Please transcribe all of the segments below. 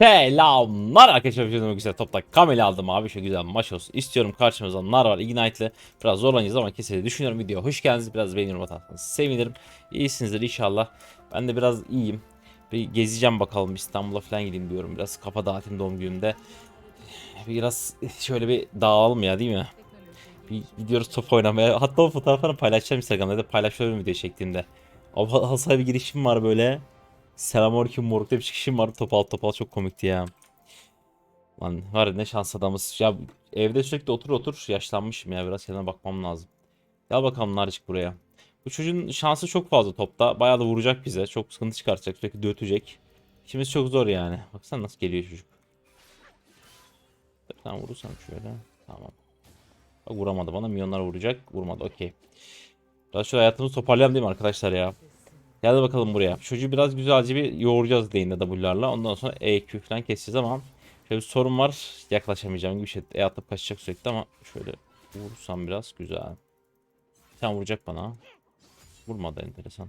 Selamlar arkadaşlar. Şey güzel topta Kamil aldım abi. Şu güzel maç olsun. İstiyorum karşımızda nar var. Ignite'le biraz zorlanacağız ama kesinlikle düşünüyorum video. Hoş geldiniz. Biraz beğeni yorum atarsanız sevinirim. İyisinizdir inşallah. Ben de biraz iyiyim. Bir gezeceğim bakalım İstanbul'a falan gideyim diyorum. Biraz kafa dağıtayım doğum günümde. Biraz şöyle bir dağılalım ya değil mi? Bir gidiyoruz top oynamaya. Hatta o fotoğraflarını paylaşacağım Instagram'da da paylaşıyorum video şeklinde. Ama hasar bir girişim var böyle. Selamünaleyküm morukta bir çıkışım vardı topal topal çok komikti ya. Lan var ya ne şans adamız. Ya evde sürekli otur otur yaşlanmışım ya biraz kendime bakmam lazım. Gel bakalım Narcık buraya. Bu çocuğun şansı çok fazla topta. Bayağı da vuracak bize. Çok sıkıntı çıkartacak. Sürekli dötecek. İşimiz çok zor yani. Baksana nasıl geliyor çocuk. Tane vurursam şöyle. Tamam. Bak vuramadı bana. Milyonlar vuracak. Vurmadı. Okey. Biraz şöyle hayatımızı toparlayalım değil mi arkadaşlar ya? Gel bakalım buraya. Çocuğu biraz güzelce bir yoğuracağız lane'de W'larla. Ondan sonra EQ falan keseceğiz ama şöyle bir sorun var. Yaklaşamayacağım gibi bir şey. E atıp kaçacak sürekli ama şöyle vurursam biraz güzel. Sen vuracak bana. Vurmadı enteresan.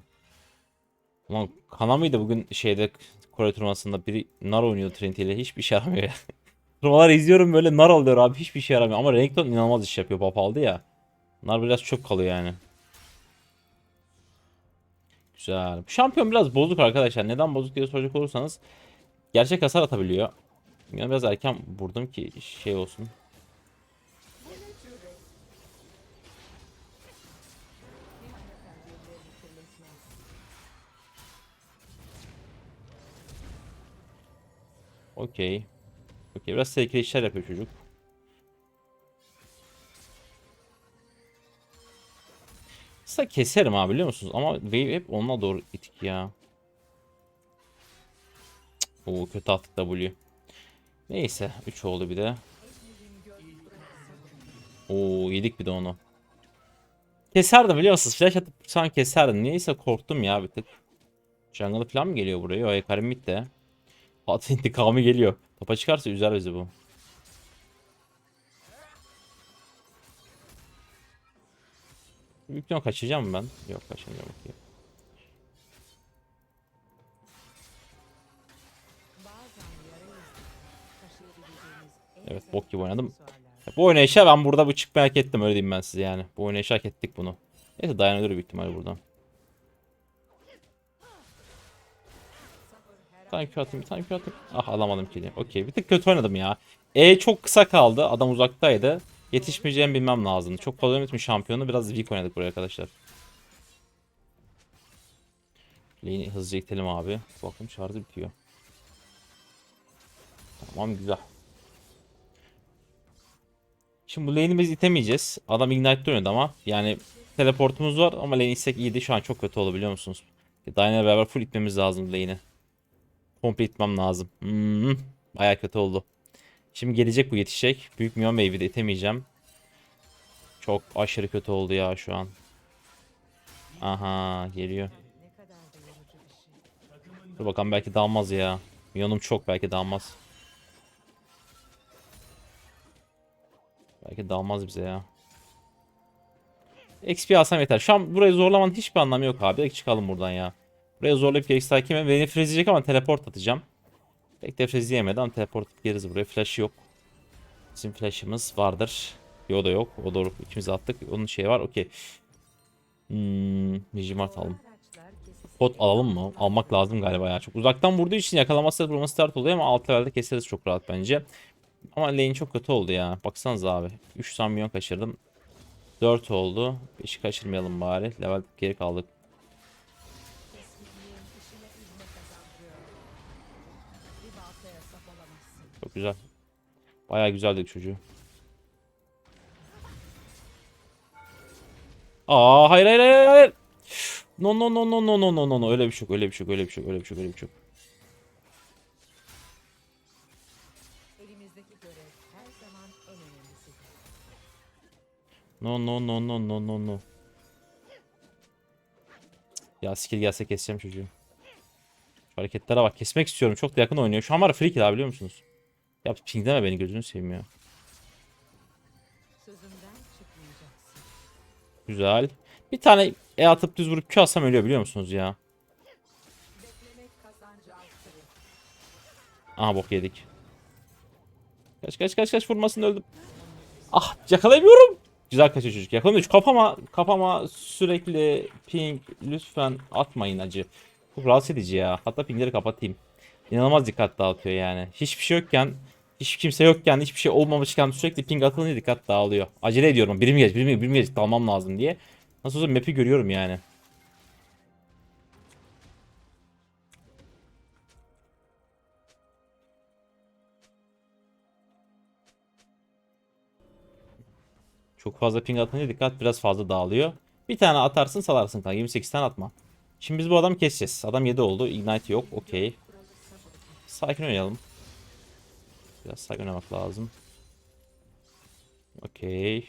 Ulan kana mıydı bugün şeyde Kore turnuvasında biri nar oynuyor Trinity ile hiçbir şey yaramıyor ya. Turnuvalar izliyorum böyle nar alıyor abi hiçbir şey yaramıyor ama Renekton inanılmaz iş yapıyor pap aldı ya. Nar biraz çok kalıyor yani. Güzel. Şampiyon biraz bozuk arkadaşlar. Neden bozuk diye soracak olursanız gerçek hasar atabiliyor. Yani biraz erken vurdum ki şey olsun. Okey. Okey. Biraz tehlikeli işler yapıyor çocuk. Keserim abi biliyor musunuz? Ama wave hep onunla doğru itik ya. Oo kötü attık W. Neyse 3 oldu bir de. Oo yedik bir de onu. Keserdim biliyor musunuz? Flash atıp an keserdim. Neyse korktum ya bir tık. Jungle falan mı geliyor buraya? O Ekarim mid de. At intikamı geliyor. Topa çıkarsa üzer bizi bu. Büyük ihtimal kaçacağım ben? Yok kaçamayacağım. okey. Evet bok gibi oynadım. Bu oynayışa ben burada bu çıkmayı hak ettim öyle diyeyim ben size yani. Bu oynayışa hak ettik bunu. Neyse dayanılır büyük ihtimalle buradan. Tane Q atayım, tane atayım. Ah alamadım kili. Okey bir tık kötü oynadım ya. E çok kısa kaldı. Adam uzaktaydı. Yetişmeyeceğimi bilmem lazımdı. Çok fazla yönetmiş şampiyonu. Biraz weak oynadık buraya arkadaşlar. Lane'i hızlıca itelim abi. Bakın şarjı bitiyor. Tamam güzel. Şimdi bu lane'i biz itemeyeceğiz. Adam ignite oynadı ama. Yani teleportumuz var ama lane itsek iyiydi. Şu an çok kötü oldu biliyor musunuz? Diana'yla beraber full itmemiz lazım lane'i. Komple itmem lazım. Hmm, bayağı kötü oldu. Şimdi gelecek bu yetişecek. Büyük Mion Wave'i de itemeyeceğim. Çok aşırı kötü oldu ya şu an. Aha geliyor. Dur bakalım belki dalmaz ya. Mion'um çok belki dalmaz. Belki dalmaz bize ya. XP alsam yeter. Şu an burayı zorlamanın hiçbir anlamı yok abi. Çıkalım buradan ya. Buraya zorlayıp gereksiz takip etmem. Beni frezleyecek ama teleport atacağım. Pek de frezleyemedi ama teleport gireriz buraya. Flash yok. Bizim flash'ımız vardır. Yo da yok. O doğru. İkimiz attık. Onun şeyi var. Okey. Hmm, Nijimart alalım. Pot alalım mı? Almak lazım galiba ya. Çok uzaktan vurduğu için yakalaması vurması start oluyor ama alt levelde keseriz çok rahat bence. Ama lane çok kötü oldu ya. Baksanıza abi. 3 tane milyon kaçırdım. 4 oldu. 5'i kaçırmayalım bari. Level geri kaldık. Çok güzel. Bayağı güzeldi çocuğu. Aa hayır hayır hayır hayır. No no no no no no no no no öyle bir şey yok öyle bir şey yok öyle bir şey yok öyle bir şey yok öyle bir şey yok. No no no no no no no. Ya skill gelse keseceğim çocuğu. Şu hareketlere bak kesmek istiyorum. Çok da yakın oynuyor. Şu an var free kill abi biliyor musunuz? Ya ping deme beni gözünü seveyim ya. Güzel. Bir tane E atıp düz vurup Q atsam ölüyor biliyor musunuz ya? Aha bok yedik. Kaç kaç kaç kaç vurmasın öldüm. Ah yakalayamıyorum. Güzel kaçıyor çocuk. Yakalamıyor. Şu kafama kafama sürekli ping lütfen atmayın acı. Çok rahatsız edici ya. Hatta pingleri kapatayım. İnanılmaz dikkat dağıtıyor yani. Hiçbir şey yokken hiç kimse yokken hiçbir şey olmamışken sürekli ping atılınca dikkat dağılıyor. Acele ediyorum. Birim geç, birim geç, birim geç dalmam lazım diye. Nasıl olsa map'i görüyorum yani. Çok fazla ping atınca dikkat biraz fazla dağılıyor. Bir tane atarsın salarsın kanka. 28 tane atma. Şimdi biz bu adamı keseceğiz. Adam 7 oldu. Ignite yok. Okey. Sakin oynayalım. Biraz sakin oynamak lazım. Okey.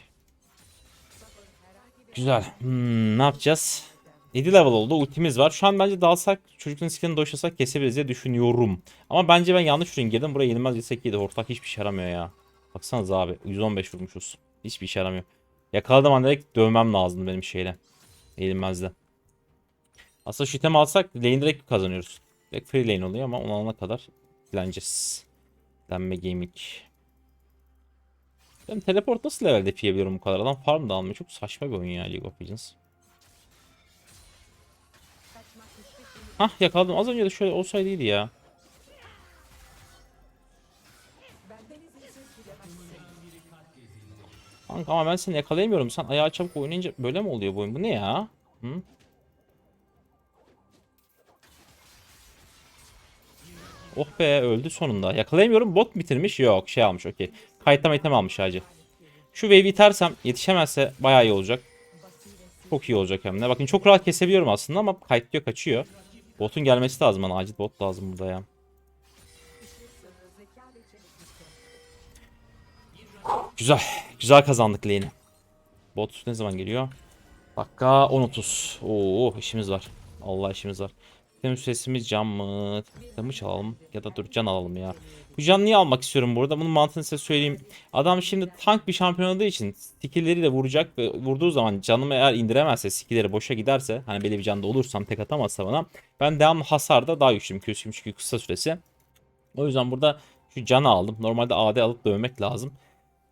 Güzel. Hmm, ne yapacağız? 7 level oldu. Ultimiz var. Şu an bence dalsak çocukların skillini doşlasak kesebiliriz diye düşünüyorum. Ama bence ben yanlış ürün girdim. Buraya yenilmez gitsek iyiydi. Hortlak hiçbir şey yaramıyor ya. Baksanıza abi. 115 vurmuşuz. Hiçbir işe yaramıyor. Yakaladığım an direkt dövmem lazım benim şeyle. Eğilmezdi. Aslında şu itemi alsak lane direkt kazanıyoruz. Direkt free lane oluyor ama onu alana kadar dileneceğiz. Dilenme gaming. Ben teleport nasıl level defiyebiliyorum bu kadar? Adam farm da almıyor. Çok saçma bir oyun ya League of Legends. Hah yakaladım. Az önce de şöyle olsaydı iyiydi ya. Kanka ama ben seni yakalayamıyorum. Sen ayağa çabuk oynayınca böyle mi oluyor bu oyun? Bu ne ya? Hı? Oh be öldü sonunda. Yakalayamıyorum. Bot bitirmiş. Yok şey almış okey. Kayıtlama item almış sadece. Şu wave'i itersem yetişemezse bayağı iyi olacak. Çok iyi olacak hem de. Bakın çok rahat kesebiliyorum aslında ama kayıtlıyor kaçıyor. Botun gelmesi lazım bana. Acil bot lazım burada ya. Güzel. Güzel kazandık lane'i. Bot ne zaman geliyor? Dakika 10.30. Oo işimiz var. Allah işimiz var. Benim sesimiz can mı? Tıkla mı çalalım? Ya da dur can alalım ya. Bu can niye almak istiyorum burada? Bunun mantığını size söyleyeyim. Adam şimdi tank bir şampiyon olduğu için skill'leri de vuracak ve vurduğu zaman canımı eğer indiremezse skill'leri boşa giderse hani belli bir canda olursam tek atamazsa bana ben devamlı hasarda daha güçlüyüm. Köşküm çünkü kısa süresi. O yüzden burada şu canı aldım. Normalde AD alıp dövmek lazım.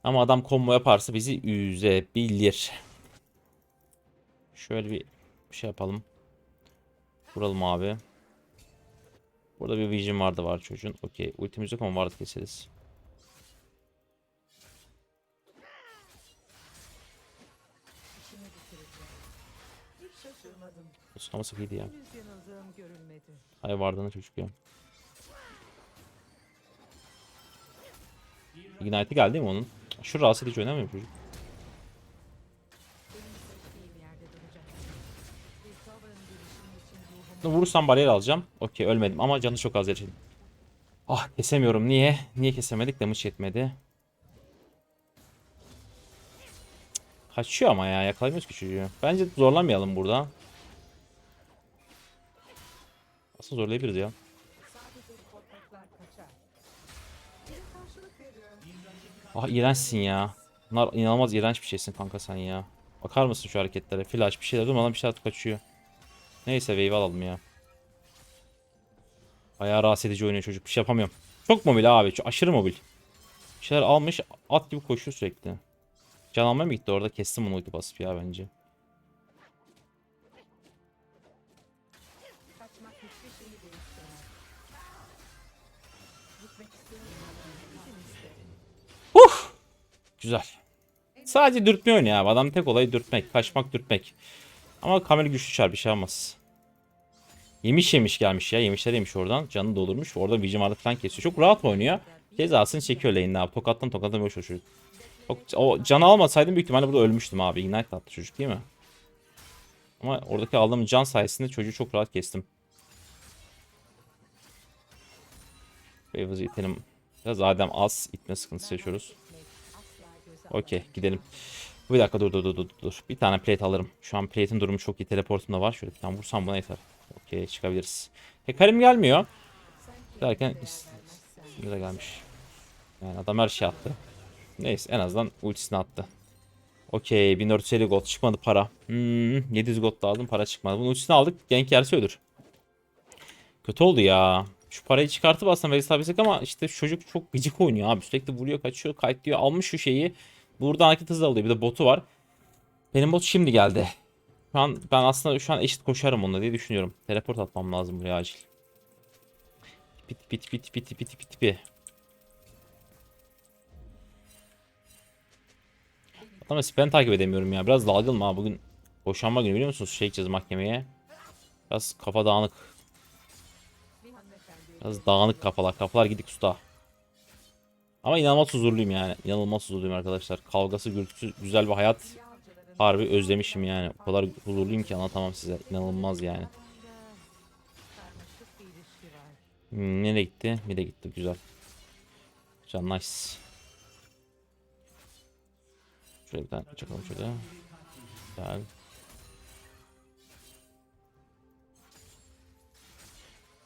Ama adam combo yaparsa bizi üzebilir. Şöyle bir şey yapalım. Vuralım abi. Burada bir vision vardı var çocuğun. Okey. Ultimiz yok vardı keseriz. Sınaması iyiydi ya. Ay vardığını çocuk ya. Ignite geldi mi onun? Şu rahatsız edici oynamıyor mu çocuk? Vurursam bariyer alacağım. Okey ölmedim ama canı çok az yaşadım. Ah kesemiyorum. Niye? Niye kesemedik? Damage yetmedi. Kaçıyor ama ya. Yakalayamıyoruz ki çocuğu. Bence zorlamayalım burada. Aslında zorlayabiliriz ya. Ah iğrençsin ya. Bunlar inanılmaz iğrenç bir şeysin kanka sen ya. Bakar mısın şu hareketlere? Flash bir şeyler durmadan bir şeyler kaçıyor. Neyse wave alalım ya. Bayağı rahatsız edici oynuyor çocuk. Bir şey yapamıyorum. Çok mobil abi. Çok aşırı mobil. Bir şeyler almış at gibi koşuyor sürekli. Can almaya mı gitti orada? Kestim onu ulti basıp ya bence. İste. Güzel. Sadece dürtme oynuyor abi. Adam tek olayı dürtmek. Kaçmak dürtmek. Ama kamera güçlü çar bir şey olmaz. Yemiş yemiş gelmiş ya. Yemişler yemiş oradan. Canı doldurmuş. Orada Vision vardı falan kesiyor. Çok rahat oynuyor. Cezasını çekiyor lane'de abi. Tokattan tokattan boş çocuk. O, o canı almasaydım büyük ihtimalle burada ölmüştüm abi. Ignite attı çocuk değil mi? Ama oradaki aldığım can sayesinde çocuğu çok rahat kestim. Wavers'ı itelim. Biraz Adem az itme sıkıntısı yaşıyoruz. Okey gidelim. Bir dakika dur dur dur dur dur. Bir tane plate alırım. Şu an plate'in durumu çok iyi. Teleportum da var. Şöyle bir tane vursam buna yeter. Okey çıkabiliriz. Hekarim gelmiyor. Derken şimdi de gelmiş. Yani adam her şey attı. Neyse en azından ultisini attı. Okey 1450 gold çıkmadı para. Hmm, 700 gold aldım para çıkmadı. Bunun ultisini aldık. Genk yerse ölür. Kötü oldu ya. Şu parayı çıkartıp aslında tabiysek ama işte çocuk çok gıcık oynuyor abi. Sürekli vuruyor kaçıyor kayıt diyor. Almış şu şeyi. Buradan hareket hızı alıyor. Bir de botu var. Benim bot şimdi geldi. Şu an ben aslında şu an eşit koşarım onunla diye düşünüyorum. Teleport atmam lazım buraya acil. Bit bit bit bit bit bit bit. Ama ben takip edemiyorum ya. Biraz dalgınım ha bugün. Boşanma günü biliyor musunuz? Şey gideceğiz mahkemeye. Biraz kafa dağınık. Biraz dağınık kafalar. Kafalar gidik usta. Ama inanılmaz huzurluyum yani. İnanılmaz huzurluyum arkadaşlar. Kavgası, gürültüsü, güzel bir hayat. Harbi özlemişim yani. O kadar huzurluyum ki anlatamam size. İnanılmaz yani. Hmm, nereye gitti? Bir de gitti. Güzel. Güzel. Nice. Şöyle bir tane çakalım şöyle. Güzel.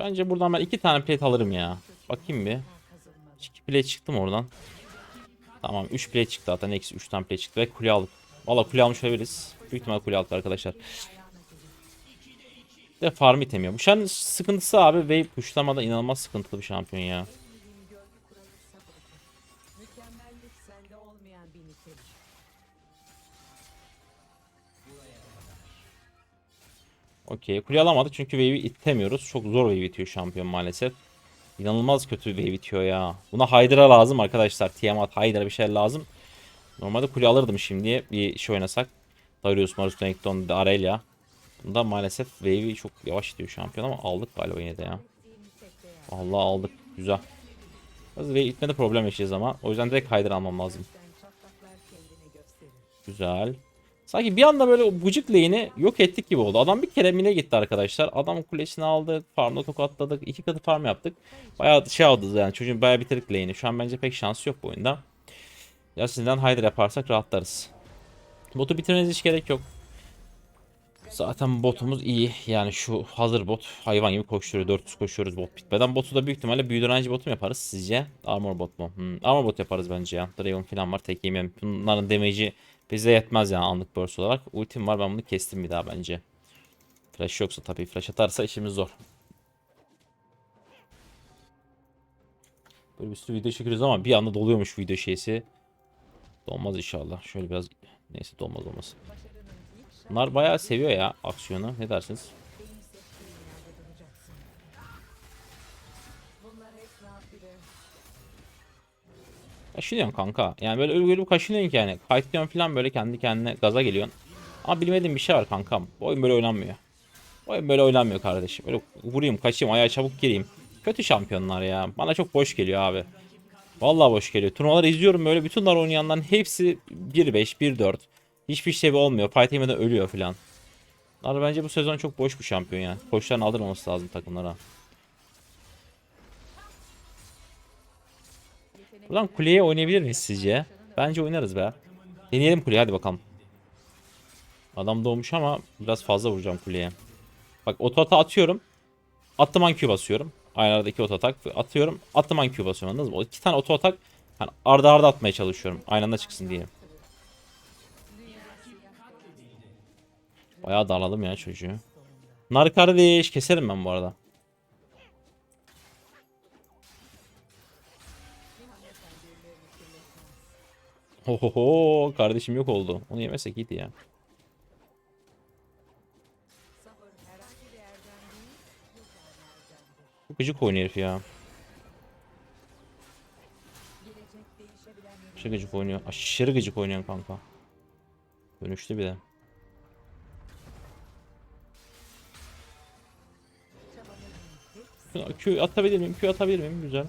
Bence buradan ben iki tane plate alırım ya. Bakayım bir. Kazılmalı. İki plate çıktım oradan. Tamam 3 plate çıktı zaten. Eksi 3 tane plate çıktı ve kule aldık. Valla kule almış olabiliriz. Büyük ihtimal kule aldık arkadaşlar. De farm itemiyor. Bu şan sıkıntısı abi wave pushlamada inanılmaz sıkıntılı bir şampiyon ya. Okey. Kule alamadık çünkü wave'i itemiyoruz. Çok zor wave itiyor şampiyon maalesef. İnanılmaz kötü wave itiyor ya. Buna Hydra lazım arkadaşlar. Tiamat, Hydra bir şey lazım. Normalde kule alırdım şimdiye bir şey oynasak. Darius, Marus, Renekton, Arelia. Bunda maalesef wave'i çok yavaş itiyor şampiyon ama aldık galiba yine de ya. Allah aldık. Güzel. Biraz wave itmede problem yaşayacağız ama. O yüzden direkt Hydra almam lazım. Güzel. Sanki bir anda böyle o gıcık lane'i yok ettik gibi oldu. Adam bir kere mine gitti arkadaşlar. Adam kulesini aldık. Farmda tokatladık. iki katı farm yaptık. Bayağı şey aldı yani. Çocuğun bayağı bitirdik lane'i. Şu an bence pek şansı yok bu oyunda. Ya sizden Hydra yaparsak rahatlarız. Botu bitirmenize hiç gerek yok. Zaten botumuz iyi. Yani şu hazır bot hayvan gibi koşturuyor. 400 koşuyoruz bot bitmeden. Botu da büyük ihtimalle büyü direnci botu mu yaparız sizce? Armor bot mu? Hmm, armor bot yaparız bence ya. Draven falan var tek yemem. Bunların damage'i bize yetmez yani anlık burst olarak. Ultim var ben bunu kestim bir daha bence. Flash yoksa tabii flash atarsa işimiz zor. Böyle bir sürü video çekiyoruz ama bir anda doluyormuş video şeysi. Dolmaz inşallah. Şöyle biraz neyse dolmaz şartı Bunlar bayağı seviyor ya aksiyonu. Ne dersiniz? Kaşınıyorsun kanka. Yani böyle ölü kaşınıyorsun ki yani. Kayıtlıyorsun falan böyle kendi kendine gaza geliyorsun. Ama bilmediğim bir şey var kankam. Bu oyun böyle oynanmıyor. Bu oyun böyle oynanmıyor kardeşim. Böyle vurayım kaçayım ayağa çabuk gireyim. Kötü şampiyonlar ya. Bana çok boş geliyor abi. Vallahi boş geliyor. Turnuvaları izliyorum böyle bütünler oynayanların hepsi 1-5, 1-4. Hiçbir şey olmuyor. Fight ölüyor falan. Bunlar bence bu sezon çok boş bir şampiyon ya. Koçların aldırmaması lazım takımlara. Buradan kuleye oynayabilir miyiz sizce? Bence oynarız be. Deneyelim kuleye hadi bakalım. Adam doğmuş ama biraz fazla vuracağım kuleye. Bak otota atıyorum. Attım an Q basıyorum. Aynı arada iki oto atak atıyorum. Attım an Q basıyorum anladınız mı? O iki tane oto atak hani arda arda atmaya çalışıyorum. Aynı anda çıksın diye. Bayağı darladım ya çocuğu. Nar kardeş keserim ben bu arada. Ohoho kardeşim yok oldu. Onu yemesek iyiydi ya. Çok gıcık oynuyor herif ya. Aşırı gıcık oynuyor. Aşırı gıcık oynuyor kanka. Dönüştü bir de. Q atabilir miyim? Q atabilir miyim? Güzel.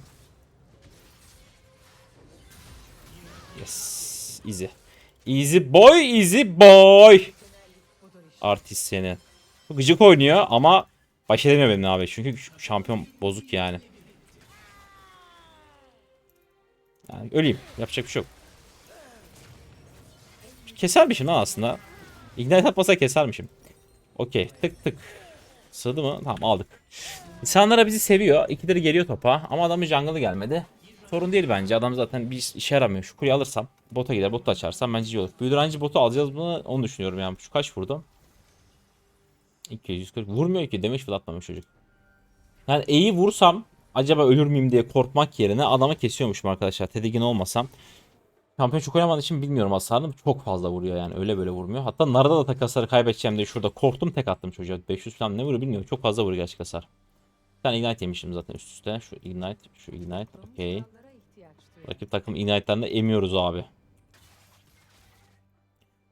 Easy. Easy boy, easy boy. Artist seni. Gıcık oynuyor ama baş edemiyor benimle abi. Çünkü şampiyon bozuk yani. Yani öleyim. Yapacak bir şey yok. Kesermişim lan aslında. Ignite atmasa kesermişim. Okey. Tık tık. Sığdı mı? Tamam aldık. İnsanlara bizi seviyor. İkileri geliyor topa. Ama adamın jungle'ı gelmedi. Sorun değil bence. Adam zaten bir iş- işe yaramıyor. Şu kuleyi alırsam. Bota gider. Botu açarsam bence iyi olur. Büyüdürenci botu alacağız bunu. Onu düşünüyorum yani. Şu kaç vurdu? 240. Vurmuyor ki. Demiş fırlatmamış çocuk. Yani E'yi vursam acaba ölür müyüm diye korkmak yerine adamı kesiyormuşum arkadaşlar. Tedirgin olmasam. Şampiyon çok oynamadığım için bilmiyorum hasarını. Çok fazla vuruyor yani. Öyle böyle vurmuyor. Hatta Narada da tek hasarı kaybedeceğim diye şurada korktum tek attım çocuğa. 500 falan ne vuruyor bilmiyorum. Çok fazla vuruyor gerçek hasar. Tane Ignite yemişim zaten üst üste. Şu Ignite, şu Ignite. Okey. Rakip takım Ignite'larını emiyoruz abi.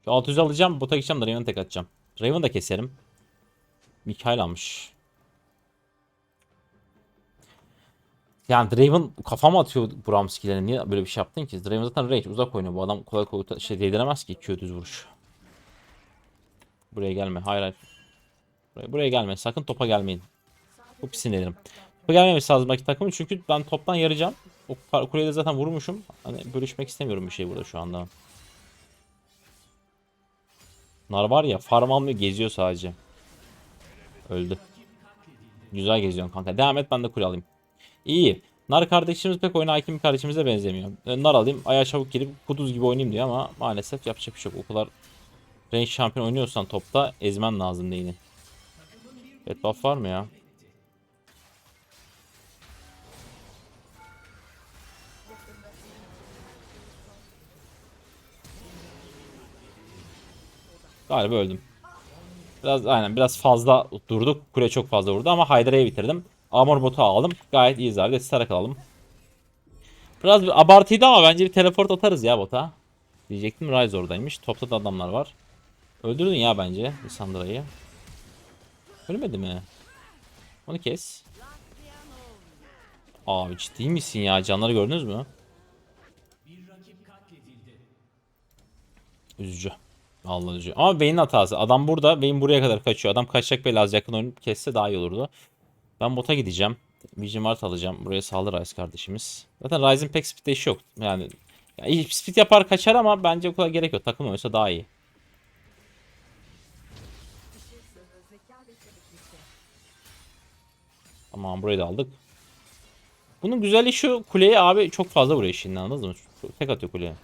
Şu 600 alacağım. Bota gideceğim de Raven'ı tek atacağım. Raven'ı da keserim. Mikael almış. Yani Draven kafama atıyor Braum skill'lerine. Niye böyle bir şey yaptın ki? Draven zaten range uzak oynuyor. Bu adam kolay kolay şey değdiremez ki 2 düz vuruş. Buraya gelme. Hayır hayır. Buraya, buraya gelme. Sakın topa gelmeyin. Çok sinirlerim. Topa gelmemesi lazım belki takımın çünkü ben toptan yarayacağım. O kuleye de zaten vurmuşum. Hani bölüşmek istemiyorum bir şey burada şu anda. Nar var ya farm almıyor geziyor sadece. Öldü. Güzel geziyorsun kanka. Devam et ben de kule alayım. İyi. Nar kardeşimiz pek oyuna hakim kardeşimize benzemiyor. E, Nar alayım ayağa çabuk girip kuduz gibi oynayayım diyor ama maalesef yapacak bir şey yok. O kadar range şampiyon oynuyorsan topta ezmen lazım neyini. Evet buff var mı ya? Galiba öldüm. Biraz aynen biraz fazla durduk. Kule çok fazla vurdu ama Haydara'yı bitirdim. Armor botu aldım. Gayet iyiyiz abi. Destarak alalım. Biraz bir abartıydı ama bence bir teleport atarız ya bota. Diyecektim Ryze oradaymış. Topta da adamlar var. Öldürdün ya bence Lissandra'yı. Ölmedi mi? Onu kes. Abi ciddi misin ya? Canları gördünüz mü? Üzücü. Allah üzücü. Ama Vayne'in hatası. Adam burada. Vayne buraya kadar kaçıyor. Adam kaçacak böyle az yakın oynayıp kesse daha iyi olurdu. Ben bota gideceğim. Vision Ward alacağım. Buraya sağlı Ryze kardeşimiz. Zaten Ryze'in pek speed'de işi yok. Yani ya iyi speed yapar kaçar ama bence o kadar gerek yok. Takım oysa daha iyi. Tamam burayı da aldık. Bunun güzelliği şu kuleye abi çok fazla vuruyor şimdi anladınız mı? Tek atıyor kuleye.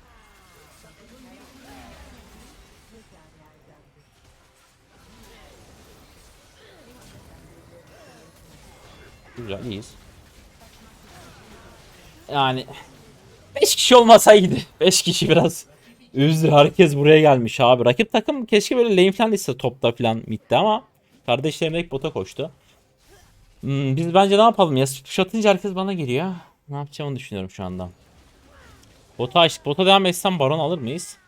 Güzel iyiyiz. Yani 5 kişi olmasaydı. 5 kişi biraz üzdü. Herkes buraya gelmiş abi. Rakip takım keşke böyle lane falan ise topta falan midde ama kardeşlerim direkt bota koştu. Hmm, biz bence ne yapalım ya? Push atınca herkes bana geliyor. Ne yapacağımı düşünüyorum şu anda. Bota açtık. Bota devam etsem baron alır mıyız?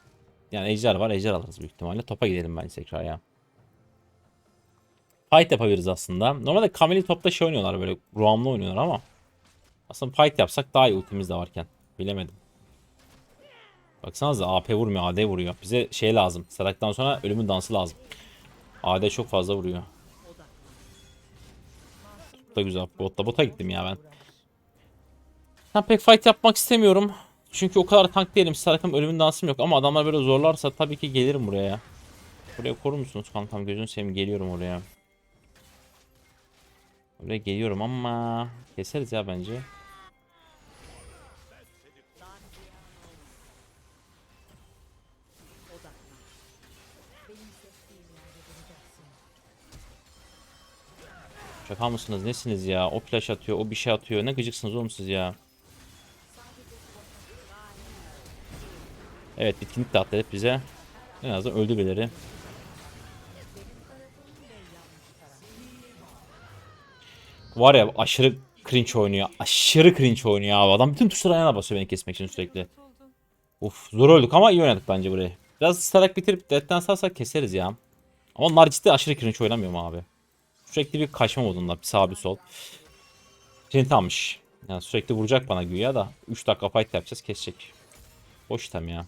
Yani ejder var. Ejder alırız büyük ihtimalle. Topa gidelim bence tekrar ya. Fight yapabiliriz aslında. Normalde Camille'i topta şey oynuyorlar böyle Roam'la oynuyorlar ama. Aslında fight yapsak daha iyi ultimiz de varken. Bilemedim. Baksanıza AP vurmuyor AD vuruyor. Bize şey lazım. Saraktan sonra ölümün dansı lazım. AD çok fazla vuruyor. Çok da güzel. Botta bota gittim ya ben. Ben pek fight yapmak istemiyorum. Çünkü o kadar tank değilim. Sarakam ölümün dansım yok. Ama adamlar böyle zorlarsa tabii ki gelirim buraya. ya. Buraya korur musunuz kankam? Gözünü seveyim geliyorum oraya. Buraya geliyorum ama keseriz ya bence. Şaka mısınız? Nesiniz ya? O flash atıyor, o bir şey atıyor. Ne gıcıksınız oğlum siz ya? Evet bitkinlik de hep bize. En azından öldü birileri. Var ya aşırı cringe oynuyor. Aşırı cringe oynuyor abi. Adam bütün tuşlara ayağına basıyor beni kesmek için sürekli. Uf zor öldük ama iyi oynadık bence burayı. Biraz starak bitirip death'ten sarsak keseriz ya. Ama onlar ciddi aşırı cringe oynamıyor mu abi? Sürekli bir kaçma modunda. Bir sağ bir sol. Trent almış. Yani sürekli vuracak bana güya da. 3 dakika fight yapacağız kesecek. Boş item ya.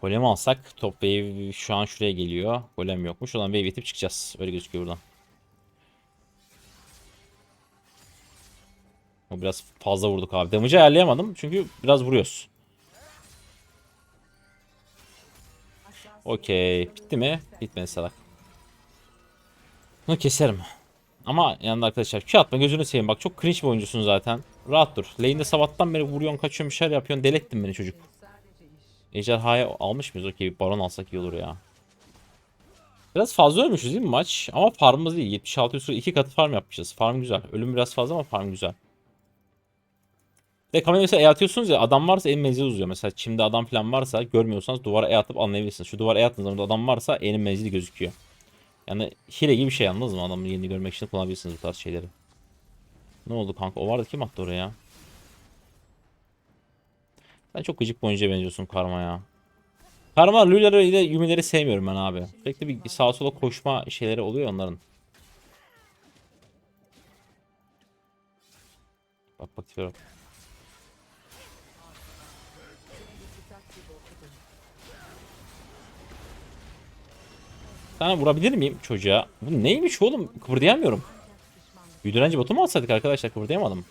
Golem alsak top wave şu an şuraya geliyor. Golem yokmuş. Olan wave itip çıkacağız. Öyle gözüküyor buradan. O biraz fazla vurduk abi. Damage'ı ayarlayamadım çünkü biraz vuruyoruz. Okey. Bitti mi? Bitmedi salak. Bunu keserim. Ama yanında arkadaşlar Q atma gözünü seveyim. Bak çok cringe bir oyuncusun zaten. Rahat dur. Lane'de sabahtan beri vuruyorsun kaçıyorsun bir şeyler yapıyorsun. Delettin beni çocuk. Ejderhaya almış mıyız? Okey baron alsak iyi olur ya. Biraz fazla ölmüşüz değil mi maç? Ama farmımız iyi. 76 üstü 2 katı farm yapmışız. Farm güzel. Ölüm biraz fazla ama farm güzel. De kamerayı mesela E atıyorsunuz ya adam varsa en menzili uzuyor. Mesela çimde adam falan varsa görmüyorsanız duvara E atıp anlayabilirsiniz. Şu duvara E attığınız zaman da adam varsa E'nin menzili gözüküyor. Yani hile gibi bir şey anladınız mı? Adamın yerini görmek için kullanabilirsiniz bu tarz şeyleri. Ne oldu kanka? O vardı kim attı oraya? Sen çok gıcık bir oyuncuya benziyorsun Karma ya. Karma, Lula'ları ile Yumi'leri sevmiyorum ben abi. Sürekli bir sağa sola koşma şeyleri oluyor onların. Bak bak tipe bak. Sana vurabilir miyim çocuğa? Bu neymiş oğlum? Kıpırdayamıyorum. Büyüdürenci botu mu alsaydık arkadaşlar? Kıpırdayamadım.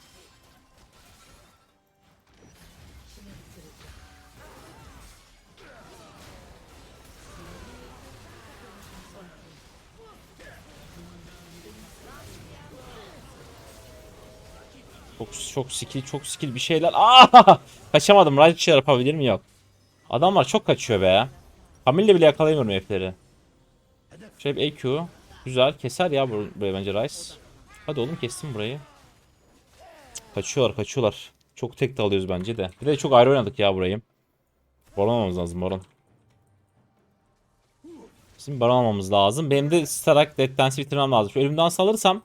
Çok çok skill çok skill bir şeyler. Aa! Kaçamadım. Right şey yapabilir mi yok. Adamlar çok kaçıyor be. Camille bile yakalayamıyorum herifleri. Şöyle bir EQ. Güzel. Keser ya bur- burayı bence Rice. Hadi oğlum kestim burayı. Kaçıyorlar kaçıyorlar. Çok tek de alıyoruz bence de. Bir de çok ayrı oynadık ya burayı. Baron almamız lazım Baron. Bizim Baron almamız lazım. Benim de Starak Dead Dance'i bitirmem lazım. Şu ölümden salırsam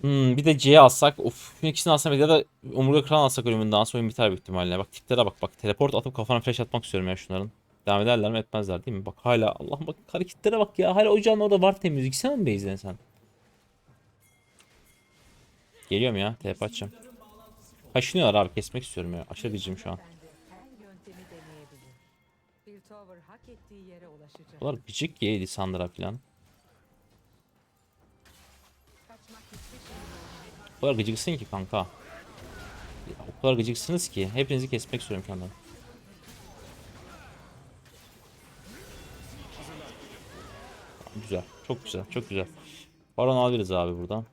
Hmm, bir de C'ye alsak. Of. İkisini alsam ya da Omurga Kral alsak ölümünden sonra oyun biter büyük ihtimalle. Bak tiplere bak bak. Teleport atıp kafana flash atmak istiyorum ya şunların. Devam ederler mi etmezler değil mi? Bak hala Allah'ım bak hareketlere bak ya. Hala ocağın orada var temiz. Gitsene mi base'den sen? Geliyorum ya. TP atacağım. Kaşınıyorlar abi. Kesmek istiyorum ya. Aşırı gıcım şu an. Bunlar gıcık ya Lisandra falan. O kadar gıcıksın ki kanka. O kadar gıcıksınız ki. Hepinizi kesmek istiyorum şu anda. Güzel. Çok güzel. Çok güzel. Baron alabiliriz abi buradan.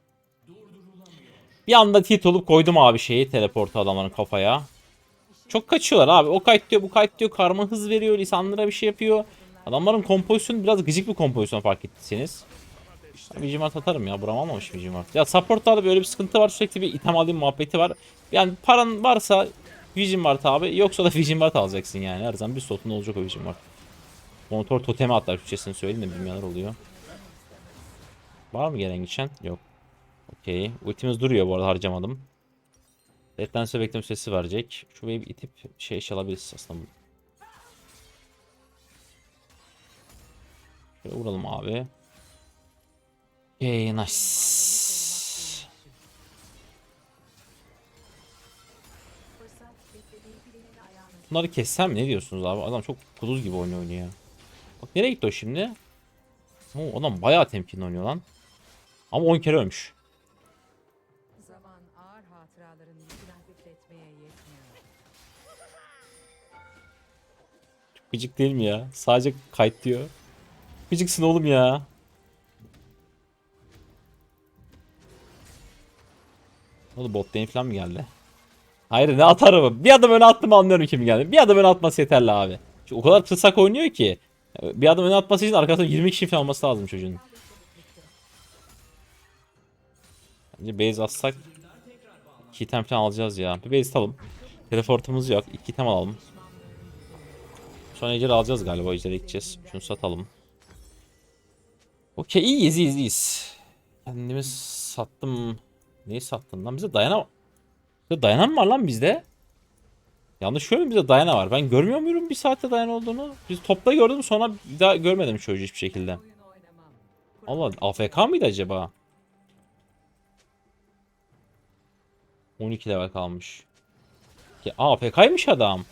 Bir anda tit olup koydum abi şeyi teleportu adamların kafaya. Çok kaçıyorlar abi. O kayıt diyor bu kayıt diyor. Karma hız veriyor. Lisandra bir şey yapıyor. Adamların kompozisyonu biraz gıcık bir kompozisyon fark ettiyseniz. Vigimart atarım ya. Buram almamış Vigimart. Ya supportlarda böyle bir sıkıntı var. Sürekli bir item alayım muhabbeti var. Yani paran varsa Vigimart abi. Yoksa da Vigimart alacaksın yani. Her zaman bir slotun olacak o Vigimart. Motor totemi atlar Türkçesini söyleyeyim de bilmeyenler oluyor. Var mı gelen geçen? Yok. Okey. Ultimiz duruyor bu arada harcamadım. Redden sonra bekleme süresi verecek. Şu wave itip şey çalabiliriz aslında. Şöyle vuralım abi. Okay, nice. Bunları kessem? Ne diyorsunuz abi? Adam çok kuduz gibi oynuyor oynuyor. Bak nereye gitti o şimdi? Oo, adam bayağı temkinli oynuyor lan. Ama 10 kere ölmüş. Zaman ağır. Gıcık değil mi ya? Sadece kayıt diyor. Gıcıksın oğlum ya. Oldu bot lane falan mı geldi? Hayır ne atarım. Bir adım öne attım anlıyorum kim geldi. Bir adım öne atması yeterli abi. Çünkü o kadar tırsak oynuyor ki. Bir adım öne atması için arkasında 20 kişi falan olması lazım çocuğun. Bence base atsak 2 item falan alacağız ya. Bir base atalım. Teleportumuz yok. 2 item alalım. Sonra ejder alacağız galiba. Ejder'e gideceğiz. Şunu satalım. Okey iyiyiz iyiyiz iyiyiz. Kendimiz sattım. Neyi sattın lan? Bize dayana... Bize dayanan mı var lan bizde? Yanlış şöyle bize dayana var. Ben görmüyor muyum bir saatte dayan olduğunu? Biz topla gördüm sonra bir daha görmedim çocuğu hiçbir şekilde. Allah AFK mıydı acaba? 12 level kalmış. Ya AFK'ymış adam.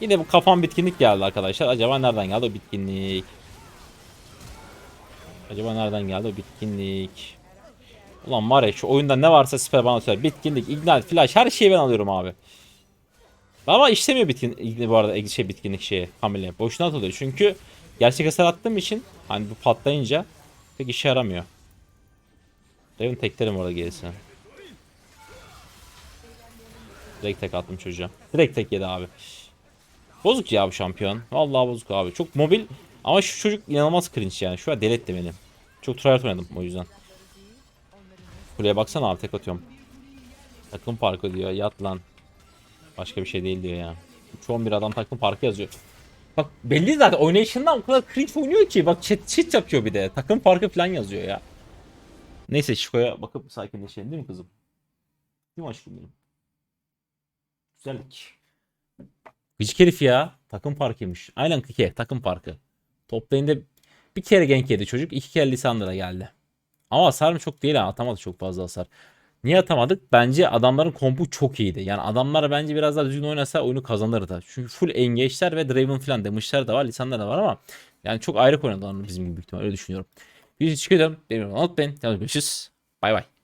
Yine bu kafam bitkinlik geldi arkadaşlar. Acaba nereden geldi o bitkinlik? Acaba nereden geldi o bitkinlik? Ulan var ya şu oyunda ne varsa siper bana söyle. Bitkinlik, ignite, flash her şeyi ben alıyorum abi. Ama işlemiyor bitkin bu arada şey bitkinlik şeyi hamile. Boşuna atılıyor. Çünkü gerçek hasar attığım için hani bu patlayınca pek işe yaramıyor. Draven teklerim orada gerisine. Direkt tek attım çocuğa. Direkt tek yedi abi. Bozuk ya bu şampiyon. Vallahi bozuk abi. Çok mobil ama şu çocuk inanılmaz cringe yani. Şu an deletti beni. Çok tryhard oynadım o yüzden. Buraya baksana abi tek atıyorum. Takım parkı diyor. Yat lan. Başka bir şey değil diyor ya. Çoğun bir adam takım parkı yazıyor. Bak belli zaten oynayışından o kadar cringe oynuyor ki. Bak chat, chat yapıyor bir de. Takım parkı falan yazıyor ya. Neyse Şiko'ya bakıp sakinleşelim değil mi kızım? Değil mi aşkım benim? Güzellik. Gıcık herif ya. Takım parkıymış. Aynen Kike takım parkı. Top lane'de bir kere gank yedi çocuk. iki kere Lisandra geldi. Ama hasar mı çok değil ha. Atamadı çok fazla hasar. Niye atamadık? Bence adamların kompu çok iyiydi. Yani adamlar bence biraz daha düzgün oynasa oyunu kazanırdı. Çünkü full engage'ler ve Draven falan damage'ler de var. Lisanlar da var ama yani çok ayrı oynadılar bizim gibi büyük ihtimal. Öyle düşünüyorum. Bir teşekkür ederim. Benim unutmayın. Görüşürüz. Bay bay.